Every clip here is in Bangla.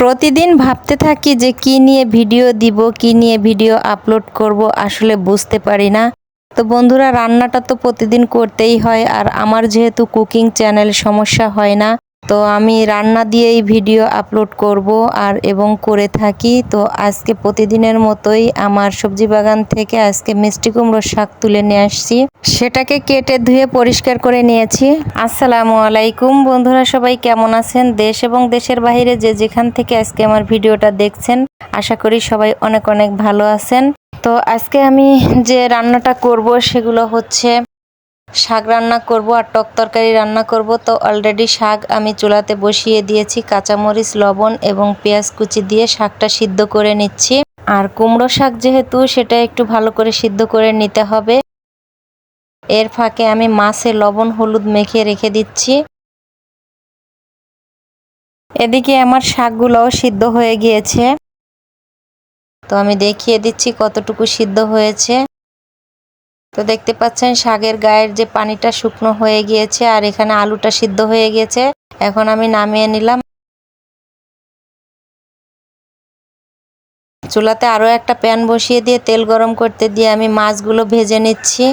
প্রতিদিন ভাবতে থাকি যে কি নিয়ে ভিডিও দিব, কি নিয়ে ভিডিও আপলোড করব, আসলে বুঝতে পারি না। তো বন্ধুরা, রান্নাটা তো প্রতিদিন করতেই হয়, আর আমার যেহেতু কুকিং চ্যানেল, সমস্যা হয় না। তো আমি রান্না দিয়েই ভিডিও আপলোড করব আর এবং করে থাকি। তো আজকে প্রতিদিনের মতোই আমার সবজি বাগান থেকে আজকে মিষ্টি কুমড়োর শাক তুলে নিয়ে আসছি। সেটাকে কেটে ধুয়ে পরিষ্কার করে নিয়েছি। আসসালামু আলাইকুম। বন্ধুরা সবাই কেমন আছেন? দেশ এবং দেশের বাইরে যে যেখান থেকে আজকে আমার ভিডিওটা দেখছেন, আশা করি সবাই অনেক অনেক ভালো আছেন। তো আজকে আমি যে রান্নাটা করব সেগুলো হচ্ছে শাক রান্না করব আর টক তরকারি রান্না করব। তো অলরেডি শাক আমি চুলাতে বসিয়ে দিয়েছি, কাঁচামরিচ, লবণ এবং পেঁয়াজ কুচি দিয়ে শাকটা সিদ্ধ করে নিচ্ছি। আর কুমড়ো শাক যেহেতু, সেটা একটু ভালো করে সিদ্ধ করে নিতে হবে। এর ফাঁকে আমি মাছে লবণ, হলুদ মেখে রেখে দিচ্ছি। এদিকে আমার শাকগুলোও সিদ্ধ হয়ে গিয়েছে। তো আমি দেখিয়ে দিচ্ছি কতটুকু সিদ্ধ হয়েছে। তো দেখতে পাচ্ছেন শাকের গায়ের যে পানিটা শুকনো হয়ে গিয়েছে আর এখানে আলুটা সিদ্ধ হয়ে গিয়েছে। এখন আমি নামিয়ে নিলাম। চুলাতে আরও একটা প্যান বসিয়ে দিয়ে তেল গরম করতে দিয়ে আমি মাছগুলো ভেজে নিচ্ছি।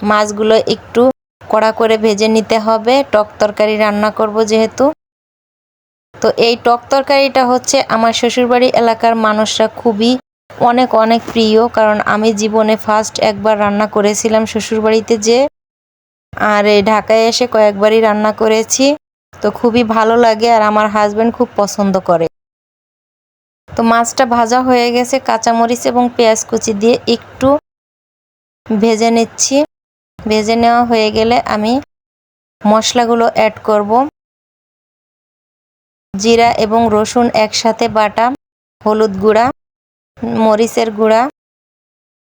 মাছগুলো একটু কড়া করে ভেজে নিতে হবে। টক তরকারি রান্না করব যেহেতু। তো এই টক তরকারিটা হচ্ছে আমার শ্বশুরবাড়ি এলাকার মানুষরা খুবই অনেক অনেক প্রিয়। কারণ আমি জীবনে ফার্স্ট একবার রান্না করেছিলাম শ্বশুরবাড়িতে যে, আর এই ঢাকায় এসে কয়েকবারই রান্না করেছি। তো খুবই ভালো লাগে আর আমার হাজব্যান্ড খুব পছন্দ করে। তো মাছটা ভাজা হয়ে গেছে, কাঁচামরিচ এবং পেঁয়াজ কুচি দিয়ে একটু ভেজে নিচ্ছি। ভেজে নেওয়া হয়ে গেলে আমি মশলাগুলো অ্যাড করব। জিরা এবং রসুন একসাথে বাটা, হলুদ গুঁড়া। মরিচের গুঁড়া,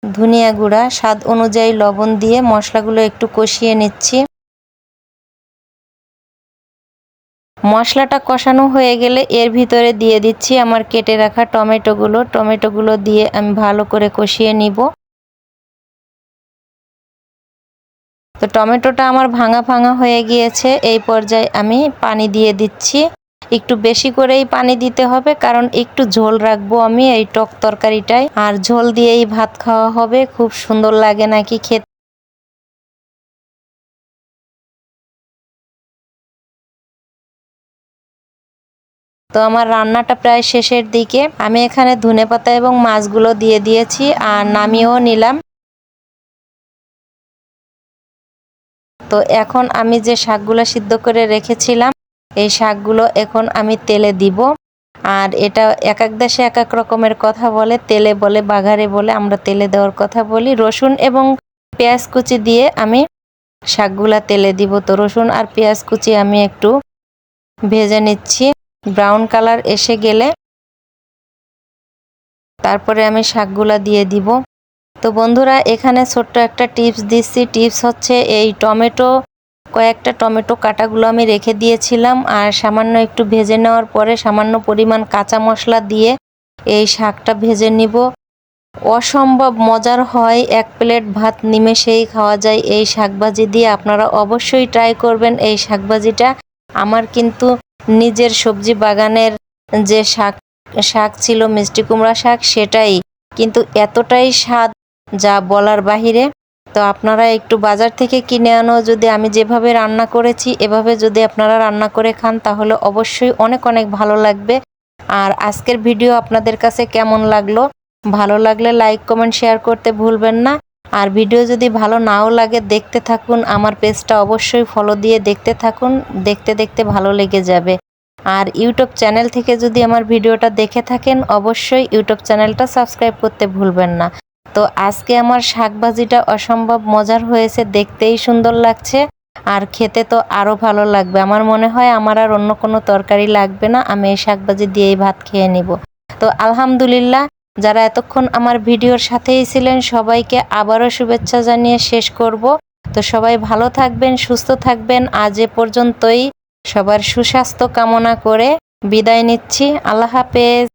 ধনিয়া গুঁড়া, স্বাদ অনুযায়ী লবণ দিয়ে মশলাগুলো একটু কষিয়ে নিচ্ছি। মশলাটা কষানো হয়ে গেলে এর ভিতরে দিয়ে দিচ্ছি আমার কেটে রাখা টমেটোগুলো। টমেটোগুলো দিয়ে আমি ভালো করে কষিয়ে নিব। তো টমেটোটা আমার ভাঙা ভাঙা হয়ে গিয়েছে, এই পর্যায়ে আমি পানি দিয়ে দিচ্ছি। একটু বেশি করেই পানি দিতে হবে, কারণ একটু ঝোল রাখব আমি এই টক তরকারিটায়। আর ঝোল দিয়েই ভাত খাওয়া হবে, খুব সুন্দর লাগে নাকি খেতে। তো আমার রান্নাটা প্রায় শেষের দিকে। আমি এখানে ধনে পাতা এবং মাছগুলো দিয়ে দিয়েছি আর নামিয়েও নিলাম। তো এখন আমি যে শাকগুলো সিদ্ধ করে রেখেছিলাম এই শাকগুলো এখন আমি তেলে দিব। আর এটা এক এক দেশে এক এক রকমের কথা বলে, তেলে বলে বাঘারে বলে, আমরা তেলে দেওয়ার কথা বলি। রসুন এবং পেঁয়াজ কুচি দিয়ে আমি শাকগুলা তেলে দিব। তো রসুন আর পেঁয়াজ কুচি আমি একটু ভেজে নিচ্ছি। ব্রাউন কালার এসে গেলে তারপরে আমি শাকগুলা দিয়ে দিব। তো বন্ধুরা, এখানে ছোট্ট একটা টিপস দিচ্ছি। টিপস হচ্ছে এই টমেটো কয়েকটা টমেটো কাটাগুলো আমি রেখে দিয়েছিলাম আর সামান্য একটু ভেজে নেওয়ার পরে সামান্য পরিমাণ কাঁচা মশলা দিয়ে এই শাকটা ভেজে নিব। অসম্ভব মজার হয়, এক প্লেট ভাত নিমেষেই খাওয়া যায় এই শাকভাজি দিয়ে। আপনারা অবশ্যই ট্রাই করবেন এই শাকভাজিটা আমার কিন্তু নিজের সবজি বাগানের যে শাক শাক ছিল মিষ্টি কুমড়া শাক সেটাই। কিন্তু এতটাই স্বাদ যা বলার বাহিরে। তো আপনারা একটু বাজার থেকে কিনে আনো। যদি আমি যেভাবে রান্না করেছি, এভাবে যদি আপনারা রান্না করে খান, তাহলে অবশ্যই অনেক অনেক ভালো লাগবে। আর আজকের ভিডিও আপনাদের কাছে কেমন লাগল? ভালো লাগলে লাইক, কমেন্ট, শেয়ার করতে ভুলবেন না। আর ভিডিও যদি ভালো নাও লাগে, দেখতে থাকুন। আমার পেজটা অবশ্যই ফলো দিয়ে দেখতে থাকুন। দেখতে দেখতে ভালো লেগে যাবে। আর ইউটিউব চ্যানেল থেকে যদি আমার ভিডিওটা দেখে থাকেন, অবশ্যই ইউটিউব চ্যানেলটা সাবস্ক্রাইব করতে ভুলবেন না। তো আজকে আমার শাকভাজিটা অসম্ভব মজার হয়েছে, দেখতেই সুন্দর লাগছে। আর খেতে তো আরও ভালো লাগবে। আমার মনে হয় আমার আর অন্য কোনো তরকারি লাগবে না, আমি এই শাকভাজি দিয়েই ভাত খেয়ে নিব। তো আলহামদুলিল্লাহ, যারা এতক্ষণ আমার ভিডিওর সাথেই ছিলেন, সবাইকে আবারও শুভেচ্ছা জানিয়ে শেষ করব। তো সবাই ভালো থাকবেন, সুস্থ থাকবেন। আজ এ পর্যন্তই। সবার সুস্বাস্থ্য কামনা করে বিদায় নিচ্ছি। আল্লাহ হাফেজ।